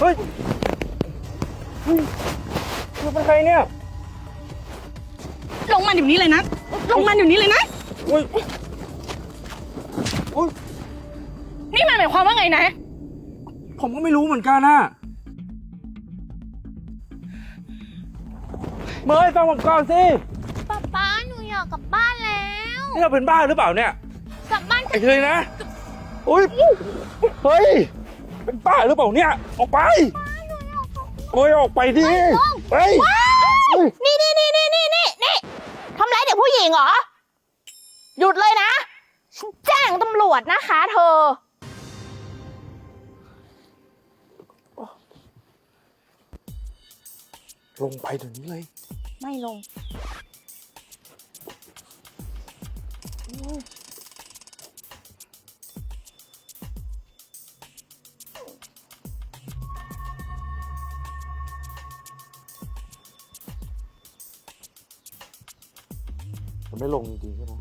เฮ้ยเฮ้ยเธอเป็นใครเนี่ยลงมาเดี๋ยวนี้เลยนะ ลงมาเดี๋ยวนี้เลยนะเฮ้ยโอ๊ยนี่มันหมายความว่าไงนะ ผมก็ไม่รู้เหมือนกันนะเมย์ฟังผมก่อนสิป๊าป๊าหนูอยากกลับบ้านแล้วนี่เราเป็นบ้าหรือเปล่าเนี่ย กลับบ้านไอ้เลยนะอุ้ยเฮ้ย เป็นบ้าหรือเปล่าเนี่ย ออกไปโอ้ยออกไปดิเฮ้ย นี่นี่นี่นี่นี่นี่นี่ทำร้ายเด็กผู้หญิงเหรอ หยุดเลยนะฉันแจ้งตำรวจนะคะเธอ ลงไปเดี๋ยวนี้เลย ไม่ลง มันไม่ลงจริงๆใช่ไหม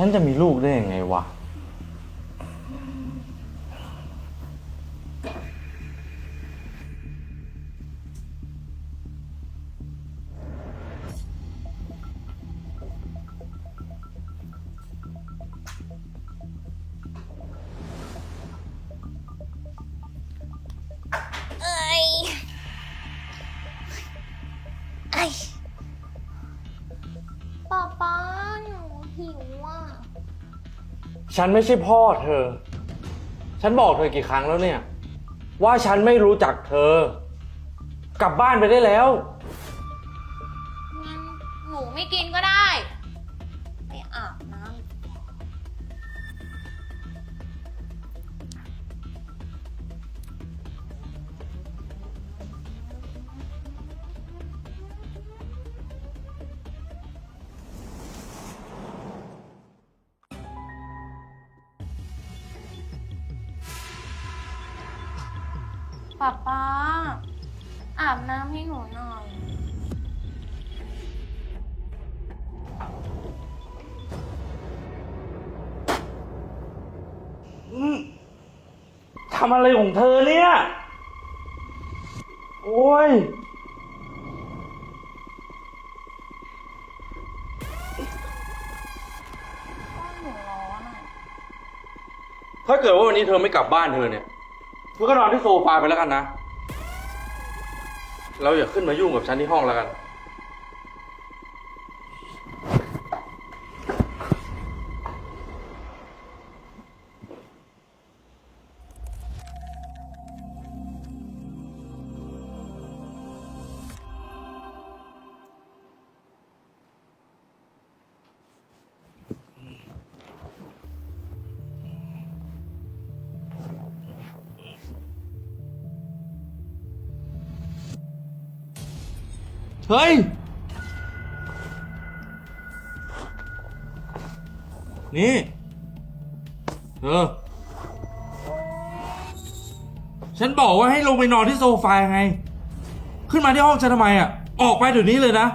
ฉันจะมีลูกได้ยังไงวะ ฉันไม่ใช่พ่อเธอ ฉันบอกเธอกี่ครั้งแล้วเนี่ย ว่าฉันไม่รู้จักเธอ กลับบ้านไปได้แล้ว งั้นหนูไม่กินก็ได้ ทำอะไรของเธอเนี่ย โอ้ย หนูร้อนอะ ถ้าเกิดว่าวันนี้เธอไม่กลับบ้านเธอเนี่ยเธอก็นอนที่โซฟาไปแล้วกันนะ เราอย่าขึ้นมายุ่งกับฉันที่ห้องแล้วกัน เฮ้ย นี่ เออ ฉันบอกว่าให้ลงไปนอนที่โซฟาไง ขึ้นมาที่ห้องฉันทำไมอะ ออกไปเดี๋ยวนี้เลยนะ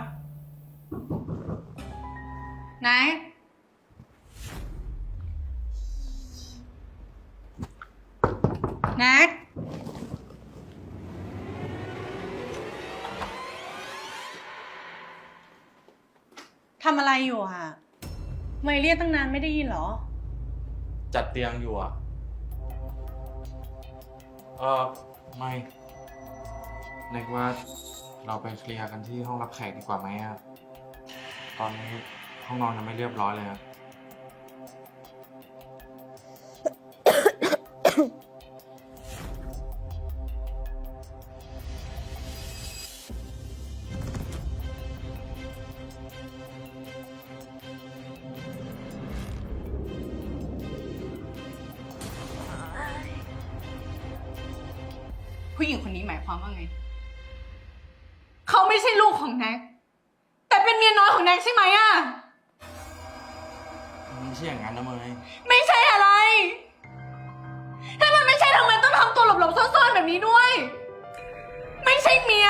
อะไรอยู่อะไม่เรียกตั้งนานไม่ได้ยินเหรอ จัดเตียงอยู่อะ เออไม่นึกว่าเราไปเคลียร์กันที่ห้องรับแขกดีกว่าไหมอะตอนนี้ห้องนอนยังไม่เรียบร้อยเลยครั ผู้หญิงคนนี้หมายความว่าไง เขาไม่ใช่ลูกของแน็ก แต่เป็นเมียน้อยของแน็กใช่ไหมอะไม่ใช่อย่างนั้นนะเมยไม่ใช่อะไร ถ้ามันไม่หลบๆซ่อนๆแบบนี้ด้วย ไม่ใช่เมีย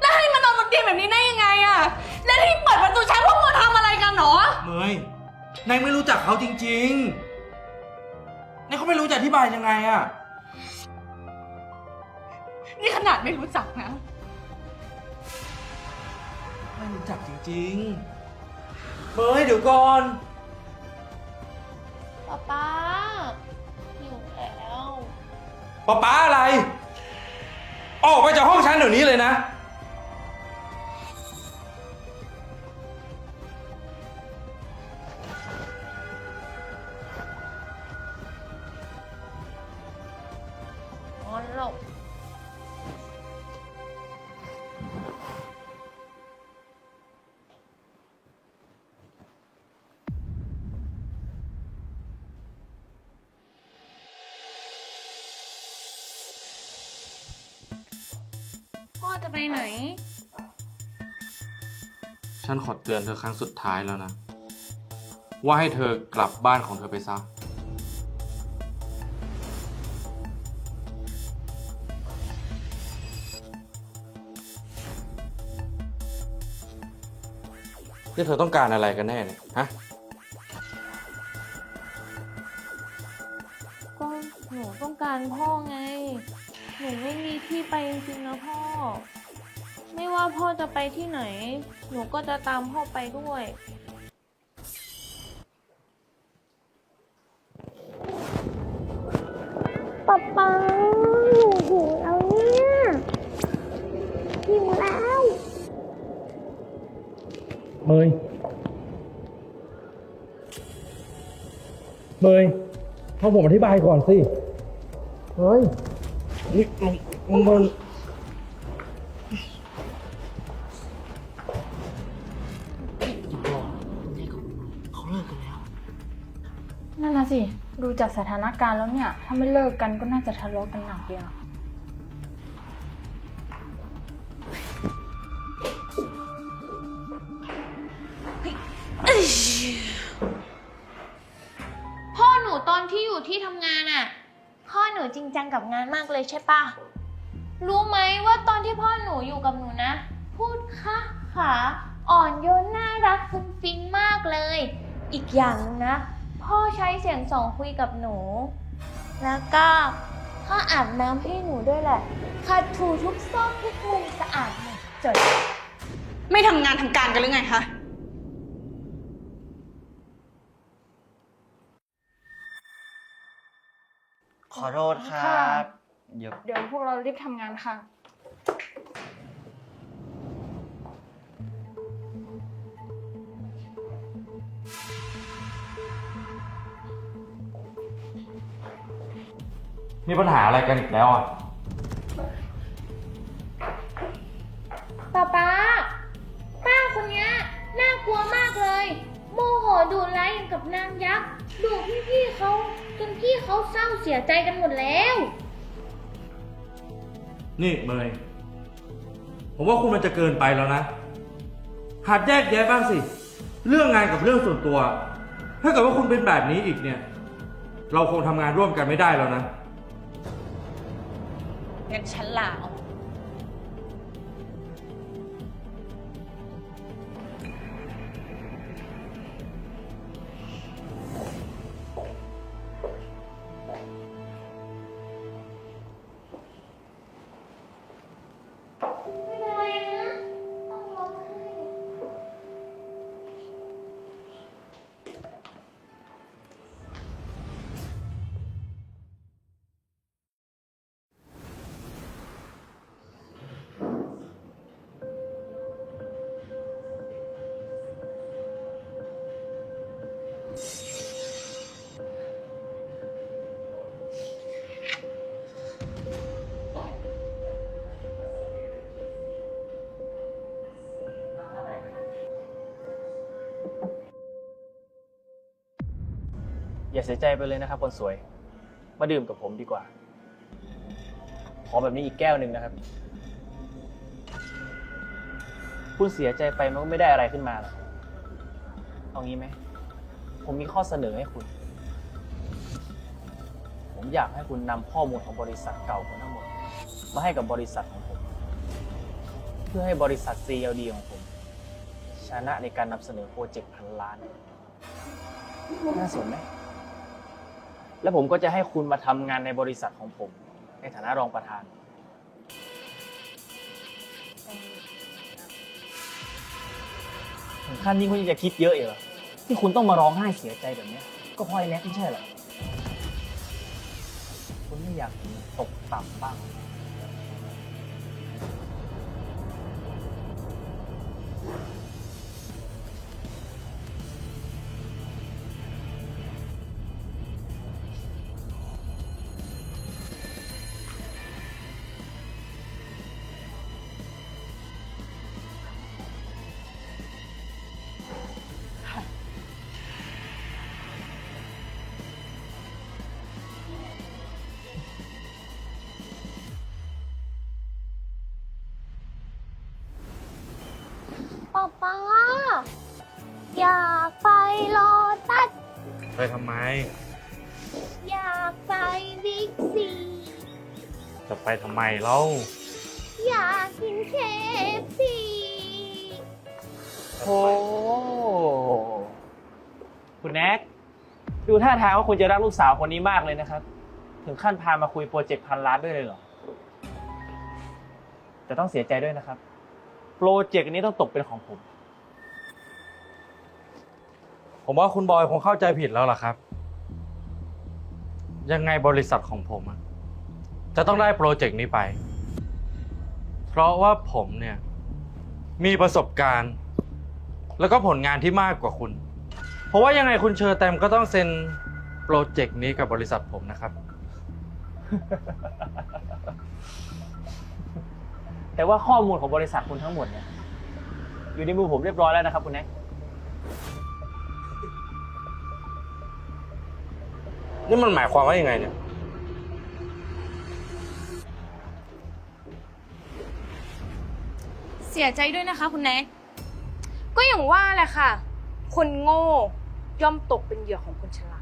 แล้วให้มานอนบนเตียงแบบนี้ได้ยังไงอะและที่เปิดประตูใช้พวกมึงทำอะไรกันหรอ เมยนายไม่รู้จักเขาจริงๆนายเขาไม่รู้จะอธิบายยังไงอะ นี่ขนาดไม่รู้จักนะ ไม่รู้จักจริงๆเมยเดี๋ยวก่อน ป๊าป๊าหิวแล้ว ป๊าป๊าอะไร ออกไปจากห้องฉันเดี๋ยวนี้เลยนะ ไปไหน ฉันขอเตือนเธอครั้งสุดท้ายแล้วนะ ว่าให้เธอกลับบ้านของเธอไปซะ นี่เธอต้องการอะไรกันแน่เนี่ย ฮะ ก็หนูต้องการพ่อไง หนูไม่มีที่ไปจริงๆนะพ่อไม่ว่าพ่อจะ ไปที่ไหน หนูก็จะตามพ่อไปด้วย ป๊าป๊าหนูหิวแล้วเนี่ยหิวแล้วเมยเมยให้ผมอธิบายก่อนสิเฮ้ยนี่ลงลง จากสถานการณ์แล้วเนี่ย ถ้าไม่เลิกกันก็น่าจะทะเลาะกันหนักเลยอะพ่อหนูตอนที่อยู่ที่ทำงานอะพ่อหนูจริงจังกับงานมากเลยใช่ปะรู้ไหมว่าตอนที่พ่อหนูอยู่กับหนูนะ พูดค่ะขาอ่อนโยนน่ารักฟุ้งฟิ้งมากเลย อีกอย่างนึงนะ พ่อใช้เสียงสองคุยกับหนู แล้วก็พ่ออาบน้ำให้หนูด้วยแหละขัดถูทุกซอกทุกมุมสะอาดหมดจด ไม่ทำงานทำการกันหรือไงคะ ขอโทษครับ เดี๋ยว เดี๋ยวพวกเรารีบทำงานค่ะ มีปัญหาอะไรกันอีกแล้วอะป๊าป๊าป้าคนเนี้ยน่ากลัวมากเลย โมโหดุร้ายอย่างกับนางยักษ์ดุพี่ๆเขาจนพี่เขาเศร้าเสียใจกันหมดแล้ว นี่เมยผมว่าคุณมันจะเกินไปแล้วนะ หัดแยกแยะบ้างสิ เรื่องงานกับเรื่องส่วนตัว ถ้าเกิดว่าคุณเป็นแบบนี้อีกเนี่ย เราคงทำงานร่วมกันไม่ได้แล้วนะ งั้นฉันลาออก อย่าเสียใจไปเลยนะครับ คนสวย มาดื่มกับผมดีกว่า ขอแบบนี้อีกแก้วหนึ่งนะครับ คุณเสียใจไปมันก็ไม่ได้อะไรขึ้นมาหรอกเอางี้ไหม ผมมีข้อเสนอให้คุณ ผมอยากให้คุณนำข้อมูลของบริษัทเก่าคุณทั้งหมด มาให้กับบริษัทของผม เพื่อให้บริษัท CLD ของผม ชนะในการนำเสนอโปรเจกต์พันล้าน น่าสนไหม แล้วผมก็จะให้คุณมาทำงานในบริษัทของผม ในฐานะรองประธาน ถึงขั้นนี้คุณยังจะคิดเยอะอีกเหรอที่คุณต้องมาร้องไห้เสียใจแบบเนี้ยก็เพราะไอ้แน็กไม่ใช่เหรอคุณไม่อยากตกต่ำบ้าง ป๊าป๊าอยากไปโลตัสไปทำไม อยากไปบิ๊กซี จะไปทำไมเล่า อยากกินเคฟซีโอ้คุณแน็กดูท่าทางว่าคุณจะรักลูกสาวคนนี้มากเลยนะครับ ถึงขั้นพามาคุยโปรเจกต์พันล้านด้วยเลยเหรอ แต่ต้องเสียใจด้วยนะครับ โปรเจกต์นี้ต้องตกเป็นของผม ผมว่าคุณบอยคงเข้าใจผิดแล้วล่ะครับ ยังไงบริษัทของผมอะจะต้องได้โปรเจกต์นี้ไป เพราะว่าผมเนี่ย มีประสบการณ์ แล้วก็ผลงานที่มากกว่าคุณ เพราะว่ายังไงคุณเชอร์แตมก็ต้องเซ็นโปรเจกต์นี้กับบริษัทผมนะครับ แต่ว่าข้อมูลของบริษัทคุณทั้งหมดเนี่ยอยู่ในมือผมเรียบร้อยแล้วนะครับคุณแน็กนี่มันหมายความว่ายังไงเนี่ย เสียใจด้วยนะคะ คุณแน็กก็อย่างว่าแหละค่ะ คนโง่ย่อมตกเป็นเหยื่อของคนฉลาด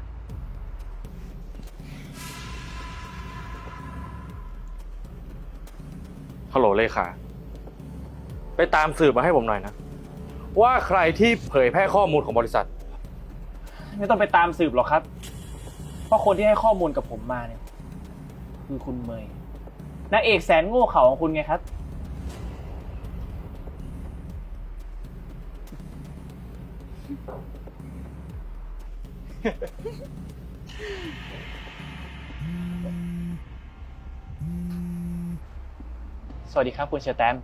ฮัลโหลเลขาไปตามสืบมาให้ผมหน่อยนะ ว่าใครที่เผยแพร่ข้อมูลของบริษัท ไม่ต้องไปตามสืบหรอกครับ เพราะคนที่ให้ข้อมูลกับผมมาเนี่ย คือคุณเมย์นางเอกแสนโง่เขลาของคุณไงครับ สวัสดีครับคุณเชอร์แตม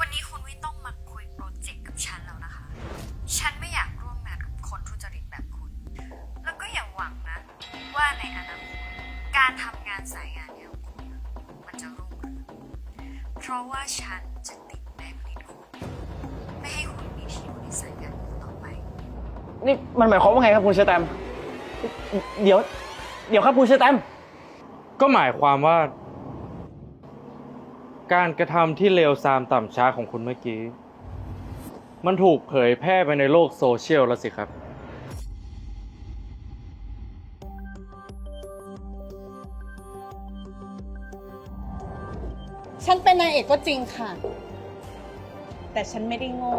วันนี้คุณไม่ต้องมาคุยโปรเจกต์กับฉันแล้วนะคะ ฉันไม่อยากร่วมงานกับคนทุจริตแบบคุณ แล้วก็อย่าหวังนะ ว่าในอนาคตการทำงานสายงานนี้ของคุณอะมันจะรุ่งเรืองเพราะว่าฉันจะติดแบล็คลิสต์คุณไม่ให้คุณมีชีวิตในสายงานนี้ต่อไป นี่มันหมายความว่าไงครับคุณเชอร์แตมเดี๋ยว เดี๋ยวครับคุณเชอร์แตมก็หมายความว่า การกระทำที่เลวทรามต่ำช้าของคุณเมื่อกี้ มันถูกเผยแพร่ไปในโลกโซเชียลแล้วสิครับ ฉันเป็นนายเอกก็จริงค่ะ แต่ฉันไม่ได้โง่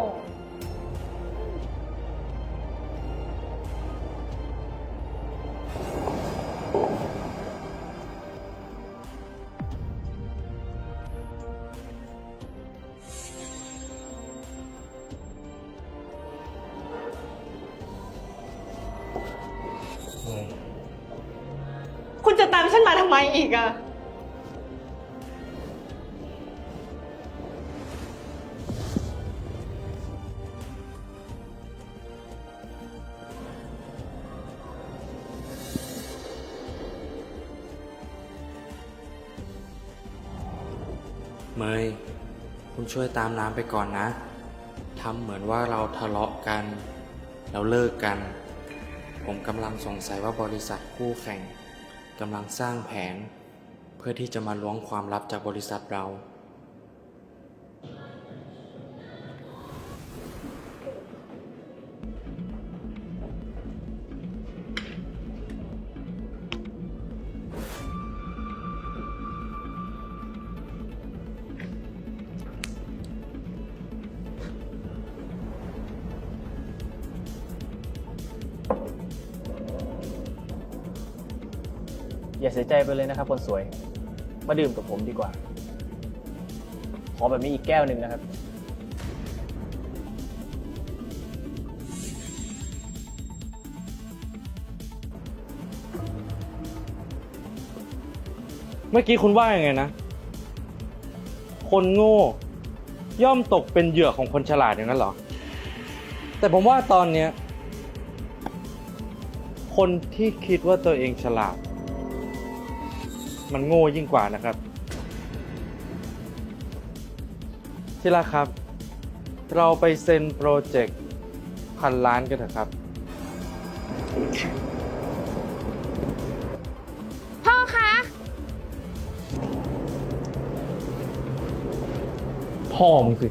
เมยคุณช่วยตามน้ำไปก่อนนะทำเหมือนว่าเราทะเลาะกัน แล้วเลิกกัน ผมกำลังสงสัยว่าบริษัทคู่แข่งกำลังสร้างแผน เพื่อที่จะมาล้วงความลับจากบริษัทเรา อย่าเสียใจไปเลยนะครับ คนสวย มาดื่มกับผมดีกว่า ขอแบบนี้อีกแก้วหนึ่งนะครับ เมื่อกี้คุณว่ายังไงนะ คนโง่ ย่อมตกเป็นเหยื่อของคนฉลาดอย่างนั้นเหรอ แต่ผมว่าตอนเนี้ย คนที่คิดว่าตัวเองฉลาด มันโง่ยิ่งกว่านะครับ ที่รักครับ เราไปเซ็นโปรเจกต์พันล้านกันเถอะครับ พ่อคะ พ่อมึงสิ